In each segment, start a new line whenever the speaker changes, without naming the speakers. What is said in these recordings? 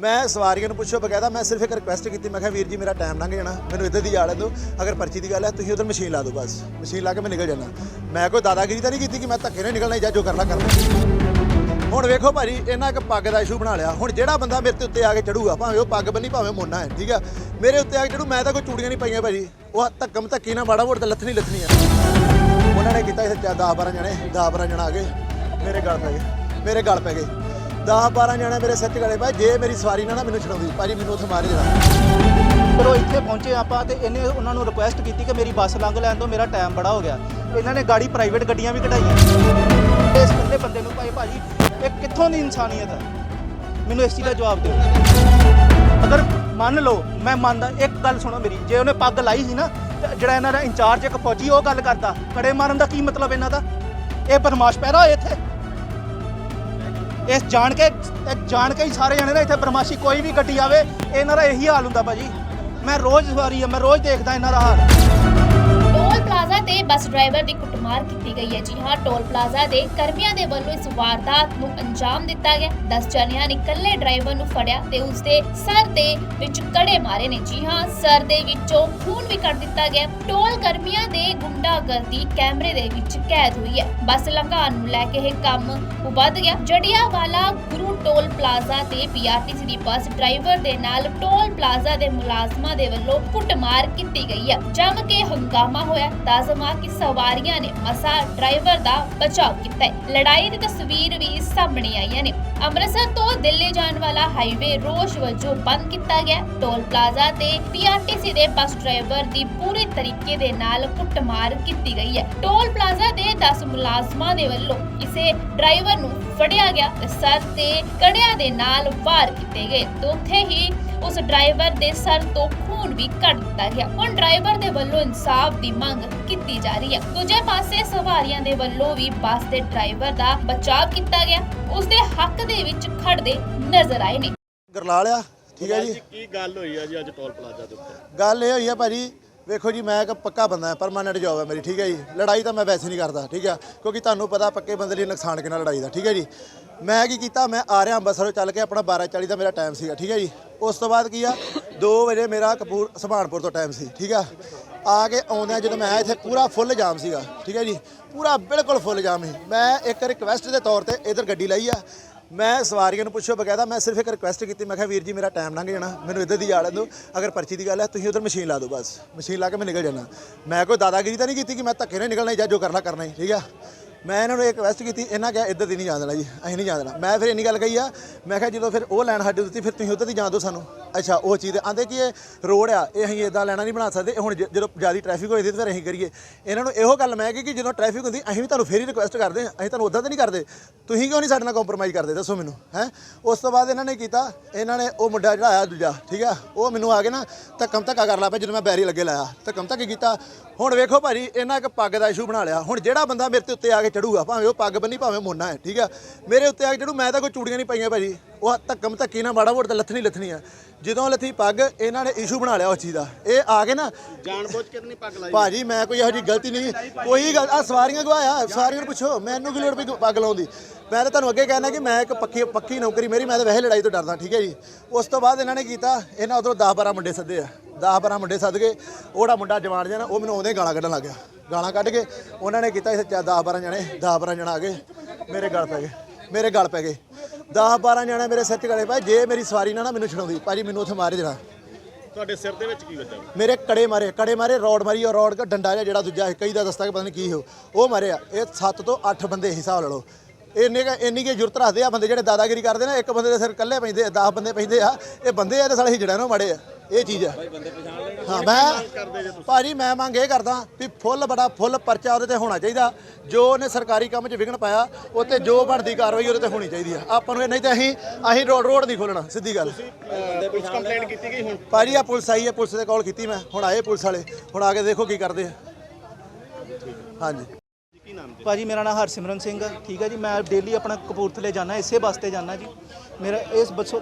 ਮੈਂ ਸਵਾਰੀਆਂ ਨੂੰ ਪੁੱਛੋ ਬਕਾਇਦਾ, ਮੈਂ ਸਿਰਫ ਇੱਕ ਰਿਕੁਐਸਟ ਕੀਤੀ, ਮੈਂ ਕਿਹਾ, ਵੀਰ ਜੀ, ਮੇਰਾ ਟਾਈਮ ਲੰਘ ਜਾਣਾ, ਮੈਨੂੰ ਇੱਧਰ ਦੀ ਜਾਣ ਦਿਓ ਅਗਰ ਪਰਚੀ ਦੀ ਗੱਲ ਹੈ, ਤੁਸੀਂ ਉਧਰ ਮਸ਼ੀਨ ਲਾ ਦਿਓ ਬਸ ਮਸ਼ੀਨ ਲਾ ਕੇ ਮੈਂ ਨਿਕਲ ਜਾਣਾ। ਮੈਂ ਕੋਈ ਦਾਦਾਗਿਰੀ ਤਾਂ ਨਹੀਂ ਕੀਤੀ ਕਿ ਮੈਂ ਧੱਕੇ ਨਾਲ ਨਿਕਲਣਾ ਜਾਂ ਜੋ ਕਰਨਾ ਕਰਨਾ। ਹੁਣ ਵੇਖੋ ਭਾਜੀ ਇਹਨਾਂ ਇੱਕ ਪੱਗ ਦਾ ਇਸ਼ੂ ਬਣਾ ਲਿਆ। ਹੁਣ ਜਿਹੜਾ ਬੰਦਾ ਮੇਰੇ ਤੇ ਉੱਤੇ ਆ ਕੇ ਚੜੂਗਾ, ਭਾਵੇਂ ਉਹ ਪੱਗ ਬੰਨੀ, ਭਾਵੇਂ ਮੋਨਾ ਹੈ, ਠੀਕ ਆ? ਮੇਰੇ ਉੱਤੇ ਆ ਕੇ ਚੜੂ, ਮੈਂ ਤਾਂ ਕੋਈ ਚੂੜੀਆਂ ਨਹੀਂ ਪਾਈਆਂ ਭਾਜੀ। ਉਹ ਧੱਕਮ ਧੱਕੀ ਨਾ ਮਾੜਾ ਮੋੜ ਤੇ ਲੱਥਣੀ ਲੱਥਣੀ ਆ। ਉਹਨਾਂ ਨੇ ਕੀਤਾ ਇੱਥੇ 10 12 ਜਣੇ 10 12 ਜਣਾ ਆ ਗਏ। ਮੇਰੇ ਗਲ ਪੈ ਗਏ, ਮੇਰੇ ਗਲ ਪੈ ਗਏ। 10 12 ਜਣੇ ਮੇਰੇ ਸੱਚ 'ਚ ਗਲੇ ਪਏ, ਜੇ ਮੇਰੀ ਸਵਾਰੀ ਨਾ ਨਾ ਮੈਨੂੰ ਛਡਾਉਂਦੀ, ਭਾਜੀ ਮੈਨੂੰ ਉੱਥੇ ਮਾਰੇ ਜਣਾ
ਉਹ ਇੱਥੇ ਪਹੁੰਚੇ ਆਪਾਂ ਤੇ ਇਹਨੇ ਉਹਨਾਂ ਨੂੰ ਰਿਕੁਐਸਟ ਕੀਤੀ ਕਿ ਮੇਰੀ ਬੱਸ ਲੰਘ ਲੈਣ ਤੋਂ ਮੇਰਾ ਟਾਈਮ ਬੜਾ ਹੋ ਗਿਆ। ਇਹਨਾਂ ਨੇ ਗਾੜੀ ਪ੍ਰਾਈਵੇਟ ਗੱਡੀਆਂ ਵੀ ਕਢਾਈਆਂ। ਇਸ ਇਕੱਲੇ ਬੰਦੇ ਨੂੰ ਭਾਈ ਭਾਜੀ, ਇਹ ਕਿੱਥੋਂ ਦੀ ਇਨਸਾਨੀਅਤ ਹੈ ਮੈਨੂੰ ਇਸ ਚੀਜ਼ ਦਾ ਜਵਾਬ ਦਿਓ। ਅਗਰ ਮੰਨ ਲਓ, ਮੈਂ ਮੰਨਦਾ, ਇੱਕ ਗੱਲ ਸੁਣੋ ਮੇਰੀ, ਜੇ ਉਹਨੇ ਪੱਗ ਲਾਈ ਸੀ ਨਾ, ਤੇ ਜਿਹੜਾ ਇਹਨਾਂ ਦਾ ਇੰਚਾਰਜ ਇੱਕ ਫੌਜੀ ਉਹ ਗੱਲ ਕਰਦਾ, ਕੜੇ ਮਾਰਨ ਦਾ ਕੀ ਮਤਲਬ ਇਹਨਾਂ ਦਾ? ਇਹ ਬਦਮਾਸ਼ ਪੈਦਾ ਹੋਏ ਇੱਥੇ। ਇਸ ਜਾਣ ਕੇ ਇਹ ਜਾਣ ਕੇ ਹੀ ਸਾਰੇ ਜਣੇ ਨਾ ਇੱਥੇ ਬਰਮਾਸ਼ੀ ਕੋਈ ਵੀ ਗੱਡੀ ਆਵੇ ਇਹਨਾਂ ਦਾ ਇਹੀ ਹਾਲ ਹੁੰਦਾ ਭਾਜੀ। ਮੈਂ ਰੋਜ਼ ਸਵਾਰੀ ਆ, ਮੈਂ ਰੋਜ਼ ਦੇਖਦਾ ਇਹਨਾਂ ਦਾ ਹਾਲ।
ਪਲਾਜ਼ਾ ਤੇ ਬੱਸ ਡਰਾਈਵਰ ਦੀ ਕੁੱਟਮਾਰ ਕੀਤੀ ਗਈ ਹੈ। ਜੀ ਹਾਂ, ਟੋਲ ਪਲਾਜ਼ਾ ਦੇ ਕਰਮੀਆਂ ਦੇ ਵੱਲੋਂ ਇਸ ਵਾਰਦਾਤ ਨੂੰ ਅੰਜਾਮ ਦਿੱਤਾ ਗਿਆ। 10 ਜਣਿਆਂ ਨੇ ਇਕੱਲੇ ਡਰਾਈਵਰ ਨੂੰ ਫੜਿਆ ਤੇ ਉਸ ਦੇ ਸਰ ਦੇ ਵਿੱਚ ਕੜੇ ਮਾਰੇ ਨੇ। ਜੀ ਹਾਂ, ਸਰ ਦੇ ਵਿੱਚੋਂ ਖੂਨ ਵੀ ਕੱਢ ਦਿੱਤਾ ਗਿਆ। ਟੋਲ ਕਰਮੀਆਂ ਦੇ ਗੁੰਡਾਗਰਦੀ ਕੈਮਰੇ ਦੇ ਵਿੱਚ ਕੈਦ ਹੋਈ ਹੈ। ਬੱਸ ਲੰਘਾਉਣ ਨੂੰ ਲੈ ਕੇ ਇਹ ਕੰਮ ਵੱਧ ਗਿਆ। ਜੜਿਆਵਾਲਾ ਗੁਰੂ ਟੋਲ ਪਲਾਜ਼ਾ ਤੇ ਪੀਆਰਟੀਸੀ ਦੀ ਬੱਸ ਡਰਾਈਵਰ ਦੇ ਨਾਲ ਟੋਲ ਪਲਾਜ਼ਾ ਦੇ ਮੁਲਾਜ਼ਮਾਂ ਦੇ ਵੱਲੋਂ ਕੁੱਟਮਾਰ ਕੀਤੀ ਗਈ ਹੈ। ਜਮ ਕੇ ਹੰਗਾਮਾ ਹੋਇਆ। ਤਾਜ਼ਮਾ ਕਿ ਸਵਾਰੀਆਂ ਨੇ ਮਸਾ ਡਰਾਈਵਰ ਦਾ ਬਚਾਅ ਕੀਤਾ ਹੈ। ਲੜਾਈ ਦੀ ਤਸਵੀਰ ਵੀ ਸਾਹਮਣੇ ਆਈਆਂ ਨੇ। ਅੰਮ੍ਰਿਤਸਰ ਤੋਂ ਦਿੱਲੀ ਜਾਣ ਵਾਲਾ ਹਾਈਵੇ ਰੋਸ਼ ਵਜੋਂ ਬੰਦ ਕੀਤਾ ਗਿਆ ਟੋਲ ਪਲਾਜ਼ਾ ਤੇ ਪੀਆਰਟੀਸੀ ਦੇ ਬੱਸ ਡਰਾਈਵਰ ਦੀ ਪੂਰੇ ਤਰੀਕੇ ਦੇ ਨਾਲ ਕੁੱਟਮਾਰ ਕੀਤੀ ਗਈ ਹੈ। ਟੋਲ ਪਲਾਜ਼ਾ ਦੇ 10 ਮੁਲਾਜ਼ਮਾਂ ਦੇ ਵੱਲੋਂ ਇਸੇ ਡਰਾਈਵਰ ਨੂੰ ਫੜਿਆ ਗਿਆ ਤੇ ਸਰ ਤੇ ਕੜਿਆਂ ਦੇ ਨਾਲ ਵਾਰ ਕੀਤੇ ਗਏ। ਤੇ ਉੱਥੇ ਹੀ ਉਸ ਡਰਾਈਵਰ ਦੇ ਸਰ ਤੋਂ ਖੂਨ ਵੀ ਕੱਢ ਦਿੱਤਾ ਗਿਆ। ਹੁਣ ਡਰਾਈਵਰ ਦੇ ਵੱਲੋਂ ਇਨਸਾਫ ਦੀ ਮੰਗ ਕੀਤੀ ਜਾ ਰਹੀ ਹੈ। ਦੂਜੇ ਪਾਸੇ ਸਵਾਰੀਆਂ ਦੇ ਵੱਲੋਂ ਵੀ ਬੱਸ ਦੇ ਡਰਾਈਵਰ ਦਾ ਬਚਾਅ ਕੀਤਾ ਗਿਆ। ਉਸ ਦੇ ਹੱਕ ਦੇ ਵਿੱਚ ਖੜਦੇ ਨਜ਼ਰ ਆਏ ਨੇ।
ਗਰਲਾ ਲਿਆ ਠੀਕ ਹੈ ਜੀ।
ਕੀ ਗੱਲ ਹੋਈ ਆ ਜੀ ਅੱਜ ਟੋਲ ਪਲਾਜ਼ਾ ਦੇ ਉੱਤੇ?
ਗੱਲ ਇਹ ਹੋਈ ਆ ਭਾਜੀ ਵੇਖੋ ਜੀ, ਮੈਂ ਇੱਕ ਪੱਕਾ ਬੰਦਾ ਹਾਂ ਪਰਮਾਨੈਂਟ ਜੌਬ ਹੈ ਮੇਰੀ, ਠੀਕ ਹੈ ਜੀ। ਲੜਾਈ ਤਾਂ ਮੈਂ ਵੈਸੇ ਨਹੀਂ ਕਰਦਾ, ਠੀਕ ਹੈ। ਕਿਉਂਕਿ ਤੁਹਾਨੂੰ ਪਤਾ ਪੱਕੇ ਬੰਦੇ ਲਈ ਨੁਕਸਾਨ ਕਿੰਨਾ ਲੜਾਈ ਦਾ, ਠੀਕ ਹੈ ਜੀ। ਮੈਂ ਕੀ ਕੀਤਾ, ਮੈਂ ਆ ਰਿਹਾ ਅੰਬਸਰੋਂ ਚੱਲ ਕੇ ਆਪਣਾ 12:40 ਦਾ ਮੇਰਾ ਟਾਈਮ ਸੀਗਾ, ਠੀਕ ਹੈ ਜੀ। ਉਸ ਤੋਂ ਬਾਅਦ ਕੀ ਆ 2 ਵਜੇ ਮੇਰਾ ਕਪੂਰ, ਸੁਭਾਨਪੁਰ ਤੋਂ ਟਾਈਮ ਸੀ, ਠੀਕ ਆ ਆ ਕੇ ਆਉਂਦਿਆਂ ਜਦੋਂ ਮੈਂ ਆਇਆ, ਇੱਥੇ ਪੂਰਾ ਫੁੱਲ ਜਾਮ ਸੀਗਾ, ਠੀਕ ਹੈ ਜੀ। ਪੂਰਾ ਬਿਲਕੁਲ ਫੁੱਲ ਜਾਮ ਸੀ। ਮੈਂ ਇੱਕ ਰਿਕਵੈਸਟ ਦੇ ਤੌਰ ਤੇ ਇਧਰ ਗੱਡੀ ਲਈ ਆ ਮੈਂ ਸਵਾਰੀਆਂ ਨੂੰ ਪੁੱਛੋ ਬਕਾਇਦਾ ਮੈਂ ਸਿਰਫ ਇੱਕ ਰਿਕੁਐਸਟ ਕੀਤੀ, ਮੈਂ ਕਿਹਾ, ਵੀਰ ਜੀ, ਮੇਰਾ ਟਾਈਮ ਲੰਘ ਜਾਣਾ, ਮੈਨੂੰ ਇੱਧਰ ਦੀ ਜਾ ਜਾਣ ਦਿਓ ਅਗਰ ਪਰਚੀ ਦੀ ਗੱਲ ਹੈ, ਤੁਸੀਂ ਉਧਰ ਮਸ਼ੀਨ ਲਾ ਦਿਓ ਬਸ। ਮਸ਼ੀਨ ਲਾ ਕੇ ਮੈਂ ਨਿਕਲ ਜਾਣਾ। ਮੈਂ ਕੋਈ ਦਾਦਾਗਿਰੀ ਤਾਂ ਨਹੀਂ ਕੀਤੀ ਕਿ ਮੈਂ ਧੱਕੇ ਨਾਲ ਨਿਕਲਣਾ ਜਾਂ ਜੋ ਕਰਨਾ ਕਰਨਾ ਹੀ, ਠੀਕ ਆ? ਮੈਂ ਇਹਨਾਂ ਨੂੰ ਇੱਕ ਰਿਕੁਐਸਟ ਕੀਤੀ, ਇਹਨਾਂ ਕਿਹਾ, ਇੱਧਰ ਦੀ ਨਹੀਂ ਜਾਣ ਦੇਣਾ ਜੀ, ਅਸੀਂ ਨਹੀਂ ਜਾਣ ਦੇਣਾ। ਮੈਂ ਫਿਰ ਇੰਨੀ ਗੱਲ ਕਹੀ ਆ, ਮੈਂ ਕਿਹਾ, ਜਦੋਂ ਫਿਰ ਉਹ ਲਾਈਨ ਸਾਡੇ ਦਿੱਤੀ, ਫਿਰ ਤੁਸੀਂ ਉੱਧਰ ਦੀ ਜਾਣ ਦਿਓ ਸਾਨੂੰ। ਅੱਛਾ, ਉਹ ਚੀਜ਼ ਆਂਦੇ ਕਿ ਇਹ ਰੋਡ ਆ, ਇਹ ਅਸੀਂ ਇਦਾਂ ਲੈਣਾ ਨਹੀਂ ਬਣਾ ਸਕਦੇ। ਇਹ ਹੁਣ ਜ- ਜਦੋਂ ਜ਼ਿਆਦਾ ਟ੍ਰੈਫਿਕ ਹੋਏ ਸੀ ਤੇ ਫਿਰ ਅਸੀਂ ਕਰੀਏ। ਇਹਨਾਂ ਨੂੰ ਇਹੋ ਗੱਲ ਮੈਂ ਕਹੀ ਕਿ ਜਦੋਂ ਟ੍ਰੈਫਿਕ ਹੁੰਦੀ, ਅਸੀਂ ਵੀ ਤੁਹਾਨੂੰ ਫੇਰ ਹੀ ਰਿਕੁਐਸਟ ਕਰਦੇ ਹਾਂ। ਅਸੀਂ ਤੁਹਾਨੂੰ ਉਦਾਂ ਤਾਂ ਨਹੀਂ ਕਰਦੇ। ਤੁਸੀਂ ਕਿਉਂ ਨਹੀਂ ਸਾਡੇ ਨਾਲ ਕੰਪਰੋਮਾਈਜ਼ ਕਰਦੇ? ਦੱਸੋ ਮੈਨੂੰ, ਹੈ? ਉਸ ਤੋਂ ਬਾਅਦ ਇਹਨਾਂ ਨੇ ਕੀਤਾ, ਇਹਨਾਂ ਨੇ ਉਹ ਮੁੰਡਾ ਜਿਹੜਾ ਆਇਆ ਦੂਜਾ, ਠੀਕ ਆ? ਉਹ ਮੈਨੂੰ ਆ ਕੇ ਨਾ ਧੱਕਮ ਧੱਕਾ ਕਰ ਲਾ ਪਿਆ ਜਦੋਂ ਮੈਂ ਬੈਰੀ ਲੱਗੇ ਲਾਇਆ। ਧੱਕਮ ਧੱਕੇ ਕੀਤਾ। ਹੁਣ ਵੇਖੋ ਭਾਜੀ, ਇਹਨਾਂ ਇੱਕ ਪੱਗ ਦਾ ਇਸ਼ੂ ਬਣਾ ਲਿਆ। ਹੁਣ ਜਿਹੜਾ ਬੰਦਾ ਮੇਰੇ ਤੇ ਉੱਤੇ ਆ ਕੇ ਚੜੂਗਾ, ਭਾਵੇਂ ਉਹ ਪੱਗ ਬੰਨੀ, ਭਾਵੇਂ ਮੋਨਾ ਹੈ, ਠੀਕ ਆ? ਮੇਰੇ ਉੱਤੇ ਆ ਕੇ ਚੜੂ, ਮੈਂ ਤਾਂ ਕੋਈ ਚੂੜੀਆਂ ਨਹੀਂ ਪਾਈਆਂ ਭਾਜੀ। ਉਹ ਧੱਕਮ ਧੱਕੀ ਨਾ ਮਾੜਾ ਮੋੜ ਤੇ ਲੱਥਣੀ ਲੱਥਣੀ ਆ। ਜਦੋਂ ਲੱਥੀ ਪੱਗ ਇਹਨਾਂ ਨੇ ਇਸ਼ੂ ਬਣਾ ਲਿਆ ਉਸ ਚੀਜ਼ ਦਾ। ਇਹ ਆ ਕੇ ਨਾ
ਜਾਣ ਬੁੱਝ ਕੇ ਨਹੀਂ ਪੱਗ ਲਾਈ।
ਭਾਜੀ ਮੈਂ ਕੋਈ ਇਹੋ ਜਿਹੀ ਗਲਤੀ ਨਹੀਂ ਕੋਈ ਗੱਲ ਆ ਸਵਾਰੀਆਂ ਗਵਾਇਆ ਸਵਾਰੀਆਂ ਨੂੰ ਪੁੱਛੋ ਮੈਨੂੰ ਕੀ ਲੋੜ ਪਈ ਪੱਗ ਲਾਉਣ ਦੀ? ਮੈਂ ਤਾਂ ਤੁਹਾਨੂੰ ਅੱਗੇ ਕਹਿਣਾ ਕਿ ਮੈਂ ਇੱਕ ਪੱਕੀ ਪੱਕੀ ਨੌਕਰੀ ਮੇਰੀ ਮੈਂ ਤਾਂ ਵੈਸੇ ਲੜਾਈ ਤੋਂ ਡਰਦਾ ਠੀਕ ਹੈ ਜੀ। ਉਸ ਤੋਂ ਬਾਅਦ ਇਹਨਾਂ ਨੇ ਕੀਤਾ ਇਹਨਾਂ ਉਧਰੋਂ 10 12 ਮੁੰਡੇ ਸੱਦੇ ਆ। 10 12 ਮੁੰਡੇ ਸੱਦ ਕੇ ਉਹੜਾ ਮੁੰਡਾ ਜਵਾਨ ਜਿਹਾ ਨਾ ਉਹ ਮੈਨੂੰ ਆਉਂਦੇ ਗਾਲਾਂ ਕੱਢਣ ਲੱਗ ਗਿਆ। ਗਾਲਾਂ ਕੱਢ ਕੇ ਉਹਨਾਂ ਨੇ ਕੀਤਾ ਇੱਥੇ 10 12 ਜਣੇ 10 12 ਜਣਾ ਆ ਗਏ। ਮੇਰੇ ਗਲ ਪੈ ਗਏ ਮੇਰੇ ਗਲ ਪੈ ਗਏ। 10 12 ਜਣੇ ਮੇਰੇ ਸਿਰ 'ਚ ਗਲੇ ਪਏ ਜੇ ਮੇਰੀ ਸਵਾਰੀ ਨਾ ਨਾ ਮੈਨੂੰ ਛਡਾਉਂਦੀ ਭਾਜੀ ਮੈਨੂੰ ਉੱਥੇ ਮਾਰੇ ਦੇਣਾ।
ਤੁਹਾਡੇ ਸਿਰ ਦੇ ਵਿੱਚ ਕੀ ਵੱਜਾ?
ਮੇਰੇ ਕੜੇ ਮਾਰੇ ਕੜੇ ਮਾਰੇ ਰੋਡ ਮਾਰੀ ਔਰ ਰੋਡ ਦਾ ਡੰਡਾ ਜਿਹਾ ਜਿਹੜਾ ਦੂਜਾ ਕਈ ਦਾ ਦਸਤਾ ਕਿ ਪਤਾ ਨਹੀਂ ਕੀ ਹੋ ਉਹ। ਮਾਰਿਆ ਇਹ 7 ਤੋਂ 8 ਬੰਦੇ ਹਿਸਾਬ ਲਾ ਲਓ। ਇੰਨੇ ਕੁ- ਇੰਨੀ ਕੀ ਜੁਰਤ ਰੱਖਦੇ ਆ ਬੰਦੇ ਜਿਹੜੇ ਦਾਦਾਗਿਰੀ ਕਰਦੇ ਨੇ ਇੱਕ ਬੰਦੇ ਦੇ ਸਿਰ ਇਕੱਲੇ ਪੈਂਦੇ 10 ਬੰਦੇ ਪੈਂਦੇ ਆ ਇਹ ਬੰਦੇ ਆ ਤੇ ਸਾਲੇ ਹਿਜੜਿਆਂ ਨੂੰ ਮਾੜੇ ਆ। ਇਹ ਚੀਜ਼ ਹੈ। ਹਾਂ, ਮੈਂ ਭਾਜੀ, ਮੈਂ ਮੰਗ ਇਹ ਕਰਦਾ ਵੀ ਫੁੱਲ ਬੜਾ, ਫੁੱਲ ਪਰਚਾ ਉਹਦੇ ਤੇ ਹੋਣਾ ਚਾਹੀਦਾ। ਜੋ ਉਹਨੇ ਸਰਕਾਰੀ ਕੰਮ 'ਚ ਵਿਘਨ ਪਾਇਆ, ਉਹ ਤੇ ਜੋ ਬਣਦੀ ਕਾਰਵਾਈ ਉਹਦੇ ਤੇ ਹੋਣੀ ਚਾਹੀਦੀ ਆ। ਆਪਾਂ ਨੂੰ ਇਹ ਨਹੀਂ ਤਾਂ ਅਸੀਂ ਅਸੀਂ ਰੋਡ ਰੋਡ ਨਹੀਂ ਖੋਲਣਾ ਸਿੱਧੀ ਗੱਲ।
ਪੁਲਿਸ ਕੰਪਲੇਂਟ ਕੀਤੀ ਗਈ ਹੁਣ
ਭਾਜੀ ਆ ਪੁਲਿਸ ਆਈ ਹੈ, ਪੁਲਿਸ ਦੇ ਕਾਲ ਕੀਤੀ ਮੈਂ। ਹੁਣ ਆਏ ਪੁਲਿਸ ਵਾਲੇ। ਹੁਣ ਆ ਕੇ ਦੇਖੋ ਕੀ ਕਰਦੇ ਆ। ਹਾਂਜੀ।
ਕੀ ਨਾਮ ਜੀ?
ਭਾਜੀ ਮੇਰਾ ਨਾਮ ਹਰਸਿਮਰਨ ਸਿੰਘ ਆ। ਠੀਕ ਹੈ ਜੀ ਮੈਂ ਡੇਲੀ ਆਪਣਾ ਕਪੂਰਥਲੇ ਜਾਣਾ ਇਸੇ ਬੱਸ ਤੇ ਜਾਣਾ ਜੀ। ਮੇਰਾ ਇਸ ਬੱਸ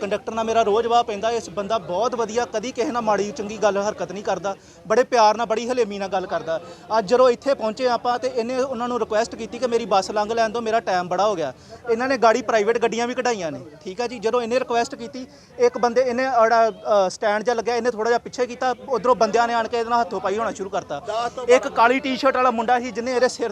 ਕੰਡਕਟਰ ਨਾਲ ਮੇਰਾ ਰੋਜ਼ ਵਾਹ ਪੈਂਦਾ ਇਸ ਬੰਦਾ ਬਹੁਤ ਵਧੀਆ ਕਦੀ ਕਿਸੇ ਨਾਲ ਮਾੜੀ ਚੰਗੀ ਗੱਲ ਹਰਕਤ ਨਹੀਂ ਕਰਦਾ ਬੜੇ ਪਿਆਰ ਨਾਲ ਬੜੀ ਹਲੇਮੀ ਨਾਲ ਗੱਲ ਕਰਦਾ। ਅੱਜ ਜਦੋਂ ਇੱਥੇ ਪਹੁੰਚੇ ਆਪਾਂ ਤੇ ਇਹਨੇ ਉਹਨਾਂ ਨੂੰ ਰਿਕੁਐਸਟ ਕੀਤੀ ਕਿ ਮੇਰੀ ਬੱਸ ਲੰਘ ਲੈਣ ਦਿਓ ਮੇਰਾ ਟਾਈਮ ਬੜਾ ਹੋ ਗਿਆ। ਇਹਨਾਂ ਨੇ ਗਾੜੀ ਪ੍ਰਾਈਵੇਟ ਗੱਡੀਆਂ ਵੀ ਕਢਾਈਆਂ ਨੇ ਠੀਕ ਆ ਜੀ। ਜਦੋਂ ਇਹਨੇ ਰਿਕੁਐਸਟ ਕੀਤੀ ਇੱਕ ਬੰਦੇ ਇਹਨੇ ਅੜਾ ਸਟੈਂਡ 'ਚ ਲੱਗਿਆ ਇਹਨੇ ਥੋੜਾ ਜਿਹਾ ਪਿੱਛੇ ਕੀਤਾ ਉਧਰੋਂ ਬੰਦਿਆਂ ਨੇ ਆਣ ਕੇ ਇਹਦੇ ਨਾਲ ਹੱਥੋਂ ਪਾਈ ਹੋਣਾ ਸ਼ੁਰੂ ਕਰਤਾ। ਇੱਕ ਕਾਲੀ ਟੀ-ਸ਼ਰਟ ਵਾਲਾ ਮੁੰਡਾ ਸੀ ਜਿਹਨੇ ਇਹਦੇ ਸਿਰ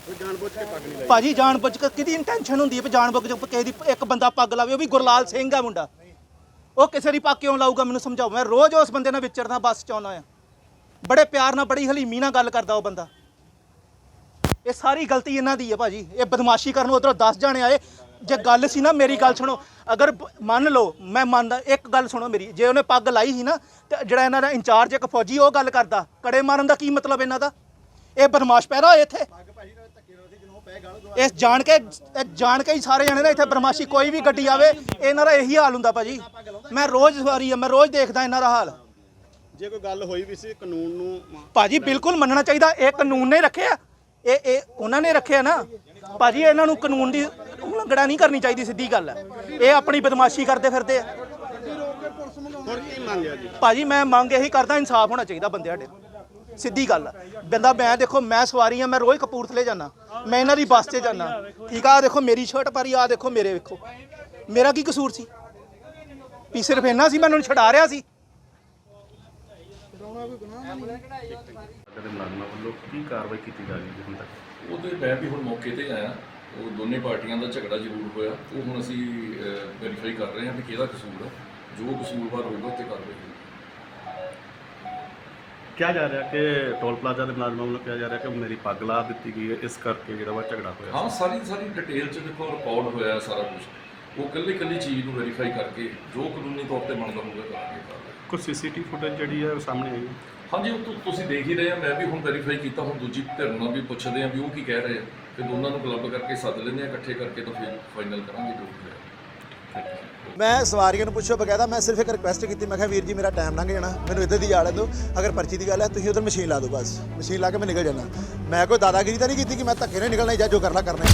ਪੱਗ ਨਹੀਂ ਲਾਈ
ਭਾਜੀ ਜਾਣ ਬੁੱਝ ਕੇ ਕਿਹਦੀ ਇੰਟੈਂਸ਼ਨ ਹੁੰਦੀ ਹੈ ਵੀ ਜਾਣ ਬੁੱਝ ਕੇ ਕਿਸੇ ਦੀ ਇੱਕ ਬੰਦਾ ਪੱਗ ਲਾਵੇ? ਉਹ ਵੀ ਗੁਰਲਾਲ ਸਿੰਘ ਆ ਮੁੰਡਾ। ਉਹ ਕਿਸੇ ਦੀ ਪੱਗ ਕਿਉਂ ਲਾਊਗਾ? ਮੈਨੂੰ ਸਮਝਾਓ। ਮੈਂ ਰੋਜ਼ ਉਸ ਬੰਦੇ ਨਾਲ ਵਿਚਰਦਾ ਬੱਸ 'ਚ ਆਉਣਾ ਆ ਬੜੇ ਪਿਆਰ ਨਾਲ ਬੜੀ ਹਲੀਮੀ ਨਾਲ ਗੱਲ ਕਰਦਾ ਉਹ ਬੰਦਾ। ਇਹ ਸਾਰੀ ਗਲਤੀ ਇਹਨਾਂ ਦੀ ਹੈ ਭਾਜੀ। ਇਹ ਬਦਮਾਸ਼ੀ ਕਰਨ ਉਧਰੋਂ 10 ਜਾਣੇ ਆਏ। ਜੇ ਗੱਲ ਸੀ ਨਾ ਮੇਰੀ ਗੱਲ ਸੁਣੋ। ਅਗਰ ਮੰਨ ਲਓ ਮੈਂ ਮੰਨਦਾ ਇੱਕ ਗੱਲ ਸੁਣੋ ਮੇਰੀ। ਜੇ ਉਹਨੇ ਪੱਗ ਲਾਈ ਸੀ ਨਾ ਤੇ ਜਿਹੜਾ ਇਹਨਾਂ ਦਾ ਇੰਚਾਰਜ ਇੱਕ ਫੌਜੀ ਉਹ ਗੱਲ ਕਰਦਾ। ਕੜੇ ਮਾਰਨ ਦਾ ਕੀ ਮਤਲਬ ਇਹਨਾਂ ਦਾ? ਇਹ ਬਦਮਾਸ਼ ਪੈਦਾ ਹੋਏ ਇੱਥੇ। ਇਸ ਜਾਣ ਕੇ ਇਹ ਜਾਣ ਕੇ ਹੀ ਸਾਰੇ ਜਣੇ ਨਾ ਇੱਥੇ ਬਦਮਾਸ਼ੀ ਕੋਈ ਵੀ ਗੱਡੀ ਆਵੇ ਇਹਨਾਂ ਦਾ ਇਹੀ ਹਾਲ ਹੁੰਦਾ ਭਾਜੀ। ਮੈਂ ਰੋਜ਼ ਸਵਾਰੀ ਆ ਮੈਂ ਰੋਜ਼ ਦੇਖਦਾ ਇਹਨਾਂ ਦਾ ਹਾਲ।
ਜੇ ਕੋਈ ਗੱਲ ਹੋਈ ਵੀ ਸੀ ਕਾਨੂੰਨ ਨੂੰ
ਭਾਜੀ ਬਿਲਕੁਲ ਮੰਨਣਾ ਚਾਹੀਦਾ ਇਹ ਕਾਨੂੰਨ ਨੇ ਰੱਖਿਆ। ਇਹ ਇਹ ਉਹਨਾਂ ਨੇ ਰੱਖਿਆ ਨਾ। ਭਾਜੀ ਇਹਨਾਂ ਨੂੰ ਕਾਨੂੰਨ ਦੀ ਉਲੰਘਣਾ ਨਹੀਂ ਕਰਨੀ ਚਾਹੀਦੀ ਸਿੱਧੀ ਗੱਲ। ਹੈ ਇਹ ਆਪਣੀ ਬਦਮਾਸ਼ੀ ਕਰਦੇ ਫਿਰਦੇ ਆ।
ਹੁਣ ਕੀ ਮੰਗਿਆ ਜੀ?
ਭਾਜੀ ਮੈਂ ਮੰਗ ਇਹੀ ਕਰਦਾ ਇਨਸਾਫ ਹੋਣਾ ਚਾਹੀਦਾ ਬੰਦੇ ਸਾਡੇ ਸਿੱਧੀ ਗੱਲ ਆ। ਬੰਦਾ ਮੈਂ ਦੇਖੋ, ਮੈਂ ਸਵਾਰੀ ਆ, ਮੈਂ ਰੋਜ਼ ਕਪੂਰਥਲੇ ਜਾਣਾ ਮੈਂ ਇਹਨਾਂ ਦੀ ਬੱਸ 'ਤੇ ਜਾਣਾ ਠੀਕ ਆ, ਆਹ ਦੇਖੋ ਮੇਰੀ ਸ਼ਰਟ ਪਾਰੀ ਆ ਦੇਖੋ ਮੇਰੇ ਵੇਖੋ। ਮੇਰਾ ਕੀ ਕਸੂਰ ਸੀ? ਵੀ ਸਿਰਫ ਇਹਨਾਂ ਸੀ ਮੈਂ ਉਹਨਾਂ ਨੂੰ ਛਡਾ ਰਿਹਾ ਸੀ।
ਸਾਡੇ ਮੁਲਾਜ਼ਮਾਂ ਵੱਲੋਂ ਕੀ ਕਾਰਵਾਈ ਕੀਤੀ ਜਾ ਰਹੀ ਹੈ ਹੁਣ ਤੱਕ
ਉਹਦੇ ਮੈਂ ਵੀ ਹੁਣ ਮੌਕੇ ਤੇ ਆਇਆ। ਉਹ ਦੋਨੇ ਪਾਰਟੀਆਂ ਦਾ ਝਗੜਾ ਜ਼ਰੂਰ ਹੋਇਆ। ਉਹ ਹੁਣ ਅਸੀਂ ਵੈਰੀਫਾਈ ਕਰ ਰਹੇ ਹਾਂ ਕਿ ਕਿਹਦਾ ਕਸੂਰ ਹੈ ਜੋ ਕਸੂਰਵਾਰ ਹੋਊਗਾ ਤੇ ਕਾਰਵਾਈ ਹੋਊਗੀ।
ਕਿਹਾ ਜਾ ਰਿਹਾ ਕਿ ਟੋਲ ਪਲਾਜ਼ਾ ਦੇ ਮੁਲਾਜ਼ਮਾਂ ਵੱਲੋਂ ਕਿਹਾ ਜਾ ਰਿਹਾ ਕਿ ਮੇਰੀ ਪੱਗ ਲਾ ਦਿੱਤੀ ਗਈ ਹੈ ਇਸ ਕਰਕੇ ਜਿਹੜਾ ਵਾ ਝਗੜਾ ਹੋਇਆ।
ਹਾਂ ਸਾਰੀ ਸਾਰੀ ਡਿਟੇਲ ਚ ਦੇਖੋ ਰਿਕਾਰਡ ਹੋਇਆ ਹੈ ਸਾਰਾ ਕੁਝ ਉਹ ਕੱਲੀ ਕੱਲੀ ਚੀਜ਼ ਨੂੰ ਵੈਰੀਫਾਈ ਕਰਕੇ ਜੋ ਕਾਨੂੰਨੀ ਤੌਰ ਤੇ ਬਣਦਾ ਹੋਊਗਾ ਕਰਾਂਗੇ
ਕੁਝ ਸੀਸੀਟੀਵੀ ਫੁਟੇਜ ਜਿਹੜੀ ਹੈ ਉਹ ਸਾਹਮਣੇ ਆਈ ਹੈ?
ਹਾਂਜੀ ਉਹ ਤੁ- ਤੁਸੀਂ ਦੇਖ ਹੀ ਰਹੇ ਆ ਮੈਂ ਵੀ ਹੁਣ ਵੈਰੀਫਾਈ ਕੀਤਾ ਹੁਣ ਦੂਜੀ ਧਿਰ ਨਾਲ ਵੀ ਪੁੱਛਦੇ ਆ ਵੀ ਉਹ ਕੀ ਕਹਿ ਰਹੇ ਆ। ਤੇ ਦੋਨਾਂ ਨੂੰ ਕਲੱਬ ਕਰਕੇ ਸੱਦ ਲੈਂਦੇ ਆ ਇਕੱਠੇ ਕਰਕੇ ਤਾਂ ਫਿਰ ਫਾਈਨਲ ਕਰਾਂਗੇ ਜੋ ਵੀ ਹੋਇਆ।
ਮੈਂ ਸਵਾਰੀਆਂ ਨੂੰ ਪੁੱਛੋ ਬਕਾਇਦਾ ਮੈਂ ਸਿਰਫ ਇੱਕ ਰਿਕੁਐਸਟ ਕੀਤੀ, ਮੈਂ ਕਿਹਾ, ਵੀਰ ਜੀ, ਮੇਰਾ ਟਾਈਮ ਲੰਘ ਜਾਣਾ, ਮੈਨੂੰ ਇੱਧਰ ਦੀ ਜਾ ਲੈ ਦਿਓ ਅਗਰ ਪਰਚੀ ਦੀ ਗੱਲ ਹੈ, ਤੁਸੀਂ ਉਧਰ ਮਸ਼ੀਨ ਲਾ ਦਿਓ ਬਸ ਮਸ਼ੀਨ ਲਾ ਕੇ ਮੈਂ ਨਿਕਲ ਜਾਣਾ ਮੈਂ ਕੋਈ ਦਾਦਾਗਿਰੀ ਤਾਂ ਨਹੀਂ ਕੀਤੀ ਕਿ ਮੈਂ ਧੱਕੇ ਨਾਲ ਨਿਕਲਣਾ ਜਾਂ ਜੋ ਕਰਨਾ ਕਰਨਾ